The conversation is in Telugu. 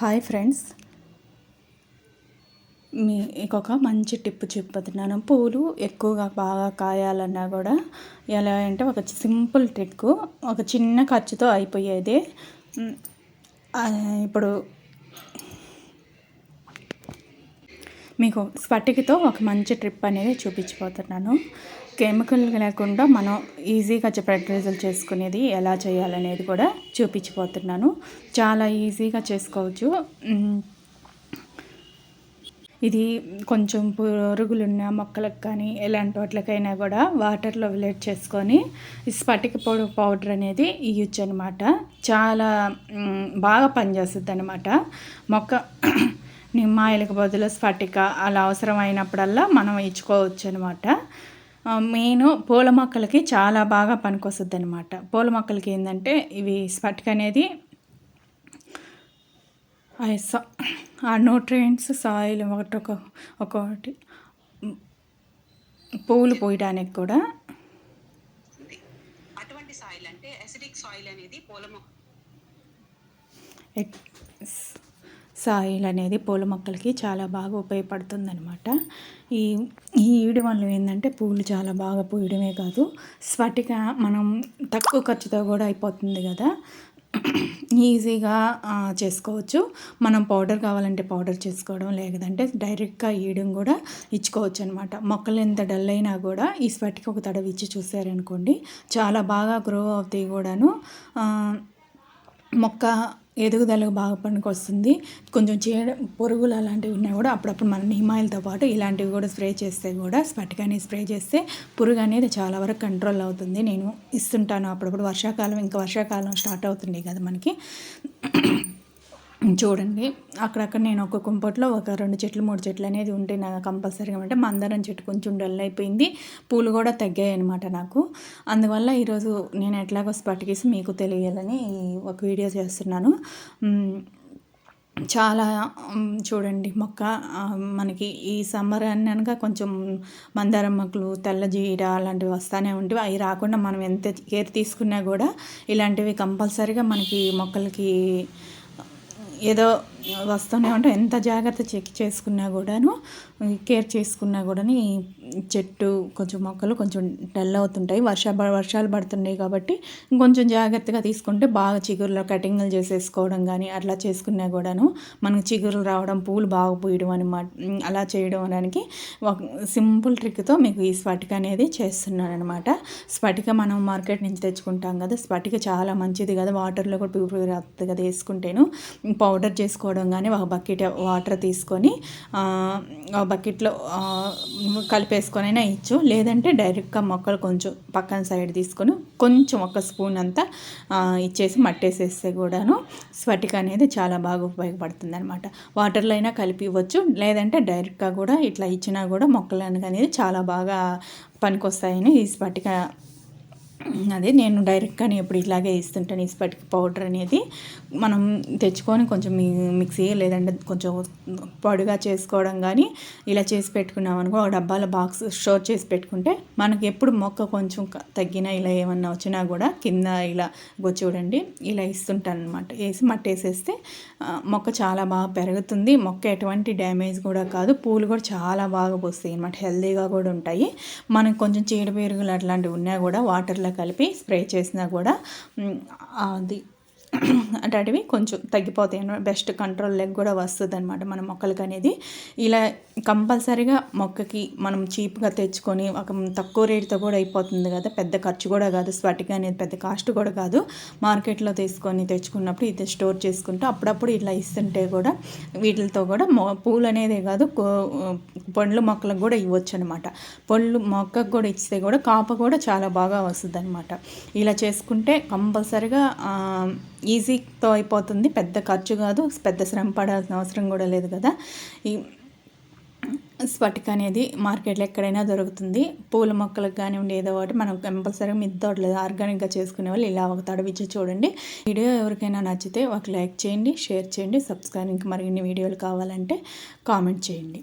Hi friends. మీకొక మంచి టిప్ చెప్పుతున్నాను పూలు ఎక్కువగా బాగా కాయాలన్నా కూడా ఎలా అంటే ఒక సింపుల్ ట్రిక్ ఒక చిన్న ఖర్చుతో అయిపోయేది. ఇప్పుడు మీకు స్పటికతో ఒక మంచి ట్రిప్ అనేది చూపించిపోతున్నాను. కెమికల్ లేకుండా మనం ఈజీగా ఫెర్టిలైజర్ చేసుకునేది ఎలా చేయాలనేది కూడా చూపించిపోతున్నాను. చాలా ఈజీగా చేసుకోవచ్చు. ఇది కొంచెం పురుగులున్న మొక్కలకు కానీ ఎలాంటి వాటికైనా కూడా వాటర్లో విలేట్ చేసుకొని స్పటిక పొడి పౌడర్ అనేది ఇవ్వచ్చు అనమాట చాలా బాగా పనిచేస్తుంది అనమాట మొక్క నిమ్మాయిలకు బదులు స్ఫటిక అలా అవసరమైనప్పుడల్లా మనం ఇచ్చుకోవచ్చు అనమాట మెయిన్ పూల మొక్కలకి చాలా బాగా పనికొస్తుంది అనమాట పూల మొక్కలకి ఏంటంటే ఇవి స్పటిక అనేది ఆ న్యూట్రియంట్స్ సాయిల్ ఒకటి ఒక ఒకటి పువ్వులు పోయడానికి కూడా అటువంటి సాయిల్ అంటే అసిడిక్ సాయిల్ అనేది పూల సాయిల్ అనేది పూల మొక్కలకి చాలా బాగా ఉపయోగపడుతుందనమాట ఈ ఈ ఈడు వల్ల ఏంటంటే పూలు చాలా బాగా పూయడమే కాదు స్వటిక మనం తక్కువ ఖర్చుతో కూడా అయిపోతుంది కదా. ఈజీగా చేసుకోవచ్చు. మనం పౌడర్ కావాలంటే పౌడర్ చేసుకోవడం లేదంటే డైరెక్ట్గా ఈయడం కూడా ఇచ్చుకోవచ్చు అనమాట మొక్కలు ఎంత డల్ అయినా కూడా ఈ స్వెట్కి ఒక తడవి ఇచ్చి చూసారనుకోండి చాలా బాగా గ్రో అవుతాయి కూడాను. మొక్క ఎదుగుదలకు బాగా పనికొస్తుంది కొంచెం చీడ పురుగులు అలాంటివి ఉన్నాయి కూడా అప్పుడప్పుడు మన నిమాయిలతో పాటు ఇలాంటివి కూడా స్ప్రే చేస్తే కూడా స్పటికాని స్ప్రే చేస్తే పురుగు అనేది చాలా వరకు కంట్రోల్ అవుతుంది. నేను ఇస్తుంటాను అప్పుడప్పుడు. వర్షాకాలం ఇంకా వర్షాకాలం స్టార్ట్ అవుతుంది కదా మనకి. చూడండి అక్కడక్కడ నేను ఒక కుంపట్లో ఒక రెండు చెట్లు మూడు చెట్లు అనేది ఉంటే నాకు కంపల్సరీగా అంటే మందరం చెట్టు కొంచెం డల్ అయిపోయింది. పూలు కూడా తగ్గాయి అనమాట నాకు. అందువల్ల ఈరోజు నేను ఎట్లాగో స్పటికేసి మీకు తెలియాలని ఒక వీడియో చేస్తున్నాను. చాలా చూడండి మొక్క మనకి ఈ సమ్మర్ అనగా కొంచెం మందారం మొక్కలు తెల్ల జీర అలాంటివి వస్తూనే ఉంటాయి అవి రాకుండా మనం ఎంత కేర్ తీసుకున్నా కూడా ఇలాంటివి కంపల్సరీగా మనకి మొక్కలకి ఏదో వస్తూనే ఉంటాం ఎంత జాగ్రత్త చెక్ చేసుకున్నా కూడాను కేర్ చేసుకున్నా కూడా చెట్టు కొంచెం మొక్కలు కొంచెం డల్ అవుతుంటాయి. వర్ష వర్షాలు పడుతున్నాయి కాబట్టి కొంచెం జాగ్రత్తగా తీసుకుంటే బాగా చిగురులో కటింగ్లు చేసేసుకోవడం కానీ అట్లా చేసుకున్నా కూడాను మనకు చిగురులు రావడం పూలు బాగా పూయడం అనమాట అలా చేయడం అనడానికి ఒక సింపుల్ ట్రిక్తో మీకు ఈ స్ఫటిక అనేది చేస్తున్నాను అనమాట స్ఫటిక మనం మార్కెట్ నుంచి తెచ్చుకుంటాం కదా స్ఫటిక చాలా మంచిది కదా. వాటర్లో కూడా ప్యూరిఫై అవుతుంది కదా వేసుకుంటేను. పౌడర్ చేసుకోవడం కానీ ఒక బకెట్ వాటర్ తీసుకొని బకెట్లో కలిపేసుకొని అయినా ఇచ్చు. లేదంటే డైరెక్ట్గా మొక్కలు కొంచెం పక్కన సైడ్ తీసుకొని కొంచెం ఒక స్పూన్ అంతా ఇచ్చేసి మట్టేసేస్తే కూడాను స్వటిక అనేది చాలా బాగా ఉపయోగపడుతుంది అనమాట వాటర్లో అయినా కలిపి ఇవ్వచ్చు. లేదంటే డైరెక్ట్గా కూడా ఇట్లా ఇచ్చినా కూడా మొక్కలు అనేది చాలా బాగా పనికొస్తాయని ఈ స్పటిక అదే నేను డైరెక్ట్గా ఎప్పుడు ఇలాగే ఇస్తుంటాను ఇస్పటికి పౌడర్ అనేది మనం తెచ్చుకొని కొంచెం మిక్సీ లేదంటే కొంచెం పొడిగా చేసుకోవడం కానీ ఇలా చేసి పెట్టుకున్నాం అనుకో ఒక డబ్బాల బాక్స్ స్టోర్ చేసి పెట్టుకుంటే మనకి ఎప్పుడు మొక్క కొంచెం తగ్గినా ఇలా ఏమన్నా వచ్చినా కూడా కింద ఇలా చూడండి ఇలా ఇస్తుంటాను అనమాట వేసి మట్టి వేసేస్తే మొక్క చాలా బాగా పెరుగుతుంది. మొక్క ఎటువంటి డ్యామేజ్ కూడా కాదు. పూలు కూడా చాలా బాగా పోస్తాయి అనమాట హెల్దీగా కూడా ఉంటాయి. మనకు కొంచెం చీడపేరుగులు అట్లాంటివి ఉన్నా కూడా వాటర్లో కలిపి స్ప్రే చేసినా కూడా అది అటువంటివి కొంచెం తగ్గిపోతాయి. అనమాట బెస్ట్ కంట్రోల్ లెగ్ కూడా వస్తుంది అనమాట మన మొక్కలకి అనేది. ఇలా కంపల్సరీగా మొక్కకి మనం చీప్గా తెచ్చుకొని ఒక తక్కువ రేటుతో కూడా అయిపోతుంది కదా పెద్ద ఖర్చు కూడా కాదు స్వటిగా అనేది పెద్ద కాస్ట్ కూడా కాదు. మార్కెట్లో తీసుకొని తెచ్చుకున్నప్పుడు ఇది స్టోర్ చేసుకుంటూ అప్పుడప్పుడు ఇట్లా ఇస్తుంటే కూడా వీటితో కూడా పూలు అనేదే కాదు పండ్లు మొక్కలకు కూడా ఇవ్వచ్చు అనమాట పండ్లు మొక్కకు కూడా ఇస్తే కూడా కాప కూడా చాలా బాగా వస్తుంది అనమాట ఇలా చేసుకుంటే కంపల్సరిగా ఈజీతో అయిపోతుంది. పెద్ద ఖర్చు కాదు. పెద్ద శ్రమ పడాల్సిన అవసరం కూడా లేదు కదా. ఈ స్పటిక అనేది మార్కెట్లో ఎక్కడైనా దొరుకుతుంది. పూల మొక్కలకు కానివ్వండి ఏదో ఒకటి మనం కంపల్సరీగా మిద్దోట్లేదు ఆర్గానిక్గా చేసుకునే వాళ్ళు ఇలా ఒక తడవిచ్చి చూడండి. వీడియో ఎవరికైనా నచ్చితే ఒక లైక్ చేయండి షేర్ చేయండి సబ్స్క్రైబ్. ఇంకా మరిన్ని వీడియోలు కావాలంటే కామెంట్ చేయండి.